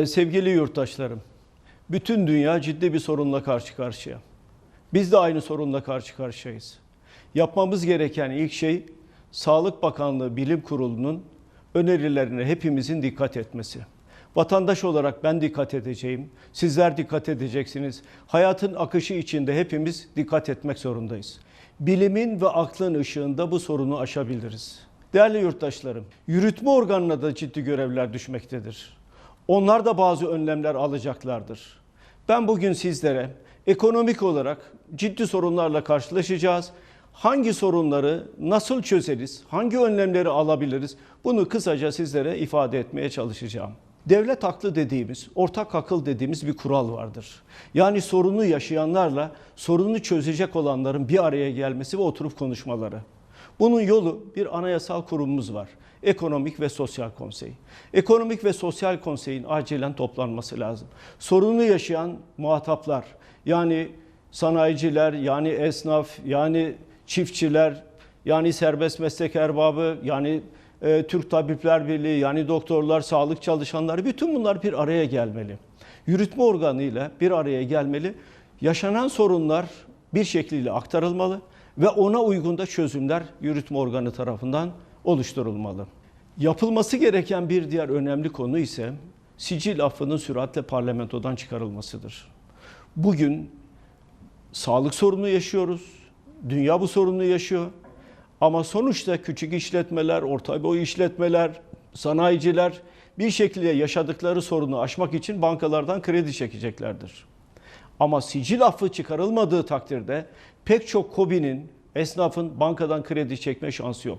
E, Sevgili yurttaşlarım, bütün dünya ciddi bir sorunla karşı karşıya. Biz de aynı sorunla karşı karşıyayız. Yapmamız gereken ilk şey Sağlık Bakanlığı Bilim Kurulu'nun önerilerine hepimizin dikkat etmesi. Vatandaş olarak ben dikkat edeceğim, sizler dikkat edeceksiniz. Hayatın akışı içinde hepimiz dikkat etmek zorundayız. Bilimin ve aklın ışığında bu sorunu aşabiliriz. Değerli yurttaşlarım, yürütme organına da ciddi görevler düşmektedir. Onlar da bazı önlemler alacaklardır. Ben bugün sizlere ekonomik olarak ciddi sorunlarla karşılaşacağız. Hangi sorunları nasıl çözeriz, hangi önlemleri alabiliriz bunu kısaca sizlere ifade etmeye çalışacağım. Devlet aklı dediğimiz, ortak akıl dediğimiz bir kural vardır. Yani sorunu yaşayanlarla sorunu çözecek olanların bir araya gelmesi ve oturup konuşmaları. Bunun yolu bir anayasal kurumumuz var. Ekonomik ve Sosyal Konsey. Ekonomik ve Sosyal Konsey'in acilen toplanması lazım. Sorunu yaşayan muhataplar yani sanayiciler, yani esnaf, yani çiftçiler, yani serbest meslek erbabı, yani e, Türk Tabipler Birliği, yani doktorlar, sağlık çalışanları bütün bunlar bir araya gelmeli. Yürütme organıyla bir araya gelmeli. Yaşanan sorunlar bir şekliyle aktarılmalı ve ona uygun da çözümler yürütme organı tarafından oluşturulmalı. Yapılması gereken bir diğer önemli konu ise sicil affının süratle parlamentodan çıkarılmasıdır. Bugün sağlık sorunu yaşıyoruz. Dünya bu sorunu yaşıyor. Ama sonuçta küçük işletmeler, orta boy işletmeler, sanayiciler bir şekilde yaşadıkları sorunu aşmak için bankalardan kredi çekeceklerdir. Ama sicil affı çıkarılmadığı takdirde pek çok KOBİ'nin, esnafın bankadan kredi çekme şansı yok.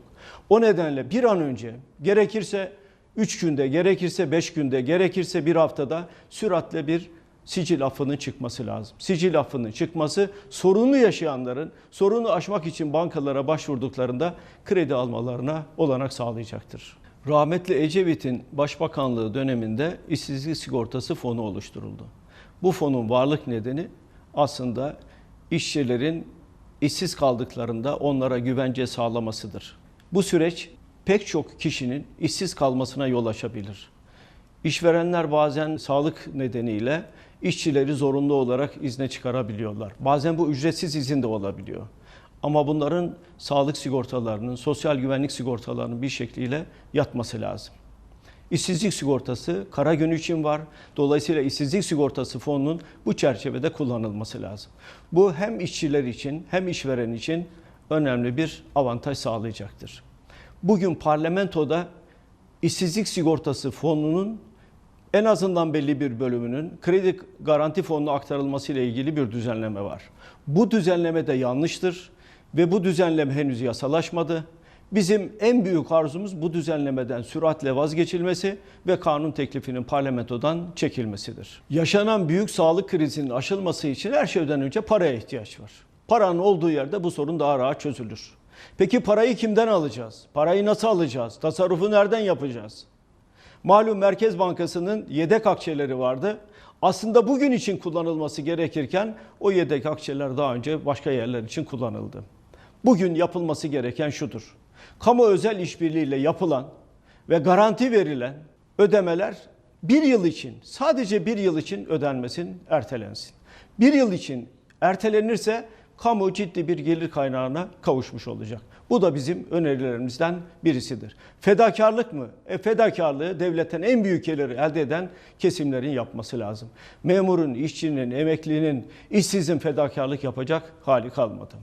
O nedenle bir an önce gerekirse 3 günde, gerekirse 5 günde, gerekirse bir haftada süratle bir sicil affının çıkması lazım. Sicil affının çıkması sorunu yaşayanların sorunu aşmak için bankalara başvurduklarında kredi almalarına olanak sağlayacaktır. Rahmetli Ecevit'in başbakanlığı döneminde işsizlik sigortası fonu oluşturuldu. Bu fonun varlık nedeni aslında işçilerin işsiz kaldıklarında onlara güvence sağlamasıdır. Bu süreç pek çok kişinin işsiz kalmasına yol açabilir. İşverenler bazen sağlık nedeniyle işçileri zorunlu olarak izne çıkarabiliyorlar. Bazen bu ücretsiz izin de olabiliyor. Ama bunların sağlık sigortalarının, sosyal güvenlik sigortalarının bir şekliyle yatması lazım. İşsizlik sigortası kara gün için var. Dolayısıyla işsizlik sigortası fonunun bu çerçevede kullanılması lazım. Bu hem işçiler için hem işveren için önemli bir avantaj sağlayacaktır. Bugün parlamentoda işsizlik sigortası fonunun en azından belli bir bölümünün kredi garanti fonuna aktarılması ile ilgili bir düzenleme var. Bu düzenleme de yanlıştır ve bu düzenleme henüz yasalaşmadı. Bizim en büyük arzumuz bu düzenlemeden süratle vazgeçilmesi ve kanun teklifinin parlamentodan çekilmesidir. Yaşanan büyük sağlık krizinin aşılması için her şeyden önce paraya ihtiyaç var. Paranın olduğu yerde bu sorun daha rahat çözülür. Peki parayı kimden alacağız? Parayı nasıl alacağız? Tasarrufu nereden yapacağız? Malum Merkez Bankası'nın yedek akçeleri vardı. Aslında bugün için kullanılması gerekirken o yedek akçeler daha önce başka yerler için kullanıldı. Bugün yapılması gereken şudur. Kamu özel işbirliğiyle yapılan ve garanti verilen ödemeler bir yıl için, sadece bir yıl için ödenmesin, ertelensin. Bir yıl için ertelenirse kamu ciddi bir gelir kaynağına kavuşmuş olacak. Bu da bizim önerilerimizden birisidir. Fedakarlık mı? E, fedakarlığı devletten en büyük geliri elde eden kesimlerin yapması lazım. Memurun, işçinin, emeklinin, işsizin fedakarlık yapacak hali kalmadı.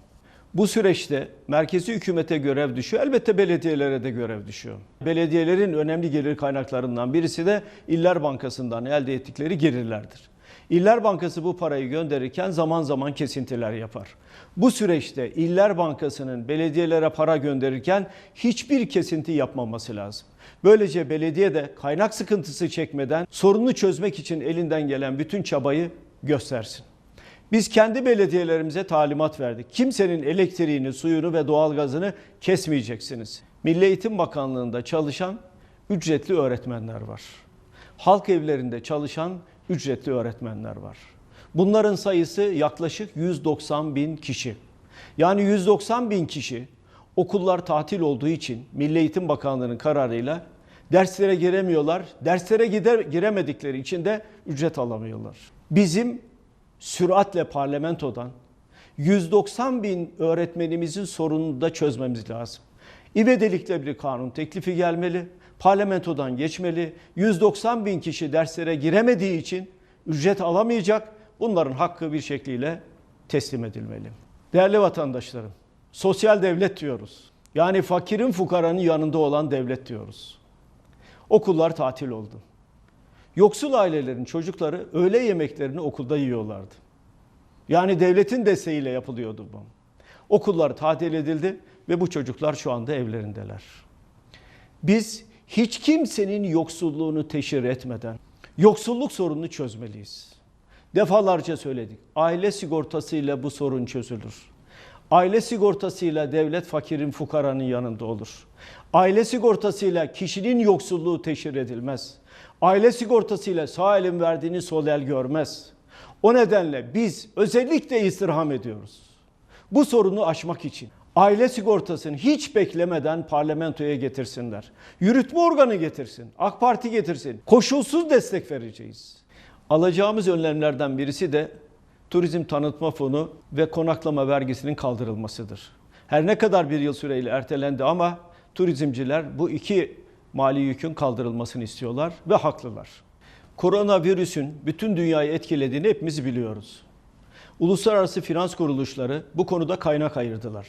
Bu süreçte merkezi hükümete görev düşüyor. Elbette belediyelere de görev düşüyor. Belediyelerin önemli gelir kaynaklarından birisi de İller Bankası'ndan elde ettikleri gelirlerdir. İller Bankası bu parayı gönderirken zaman zaman kesintiler yapar. Bu süreçte İller Bankası'nın belediyelere para gönderirken hiçbir kesinti yapmaması lazım. Böylece belediye de kaynak sıkıntısı çekmeden sorunu çözmek için elinden gelen bütün çabayı göstersin. Biz kendi belediyelerimize talimat verdik. Kimsenin elektriğini, suyunu ve doğalgazını kesmeyeceksiniz. Milli Eğitim Bakanlığı'nda çalışan ücretli öğretmenler var. Halk evlerinde çalışan ücretli öğretmenler var. Bunların sayısı yaklaşık 190 bin kişi. Yani 190 bin kişi okullar tatil olduğu için Milli Eğitim Bakanlığı'nın kararıyla Derslere giremiyorlar. Derslere gider, giremedikleri için de ücret alamıyorlar. Bizim süratle parlamentodan 190 bin öğretmenimizin sorununu da çözmemiz lazım. İvedilikle bir kanun teklifi gelmeli, parlamentodan geçmeli. 190 bin kişi derslere giremediği için ücret alamayacak. Bunların hakkı bir şekliyle teslim edilmeli. Değerli vatandaşlarım, sosyal devlet diyoruz. Yani fakirin fukaranın yanında olan devlet diyoruz. Okullar tatil oldu. Yoksul ailelerin çocukları öğle yemeklerini okulda yiyorlardı. Yani devletin desteğiyle yapılıyordu bu. Okullar tatil edildi ve bu çocuklar şu anda evlerindeler. Biz hiç kimsenin yoksulluğunu teşhir etmeden yoksulluk sorununu çözmeliyiz. Defalarca söyledik. Aile sigortasıyla bu sorun çözülür. Aile sigortasıyla devlet fakirin fukaranın yanında olur. Aile sigortasıyla kişinin yoksulluğu teşhir edilmez. Aile sigortasıyla sağ elin verdiğini sol el görmez. O nedenle biz özellikle istirham ediyoruz. Bu sorunu aşmak için aile sigortasını hiç beklemeden parlamentoya getirsinler. Yürütme organı getirsin, AK Parti getirsin. Koşulsuz destek vereceğiz. Alacağımız önlemlerden birisi de turizm tanıtma fonu ve konaklama vergisinin kaldırılmasıdır. Her ne kadar bir yıl süreyle ertelendi ama turizmciler bu iki mali yükün kaldırılmasını istiyorlar ve haklılar. Koronavirüsün bütün dünyayı etkilediğini hepimiz biliyoruz. Uluslararası finans kuruluşları bu konuda kaynak ayırdılar.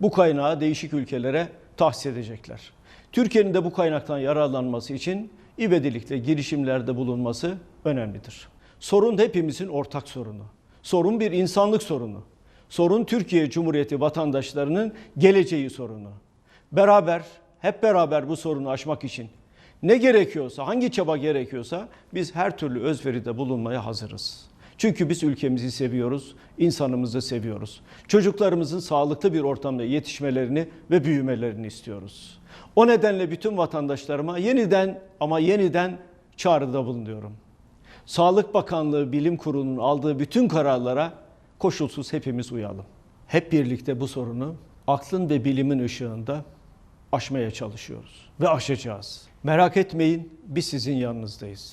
Bu kaynağı değişik ülkelere tahsis edecekler. Türkiye'nin de bu kaynaktan yararlanması için ivedilikle girişimlerde bulunması önemlidir. Sorun hepimizin ortak sorunu. Sorun bir insanlık sorunu. Sorun Türkiye Cumhuriyeti vatandaşlarının geleceği sorunu. Beraber, hep beraber bu sorunu aşmak için ne gerekiyorsa, hangi çaba gerekiyorsa biz her türlü özveride bulunmaya hazırız. Çünkü biz ülkemizi seviyoruz, insanımızı seviyoruz. Çocuklarımızın sağlıklı bir ortamda yetişmelerini ve büyümelerini istiyoruz. O nedenle bütün vatandaşlarıma yeniden ama yeniden çağrıda bulunuyorum. Sağlık Bakanlığı Bilim Kurulu'nun aldığı bütün kararlara koşulsuz hepimiz uyalım. Hep birlikte bu sorunu aklın ve bilimin ışığında aşmaya çalışıyoruz ve aşacağız. Merak etmeyin biz sizin yanınızdayız.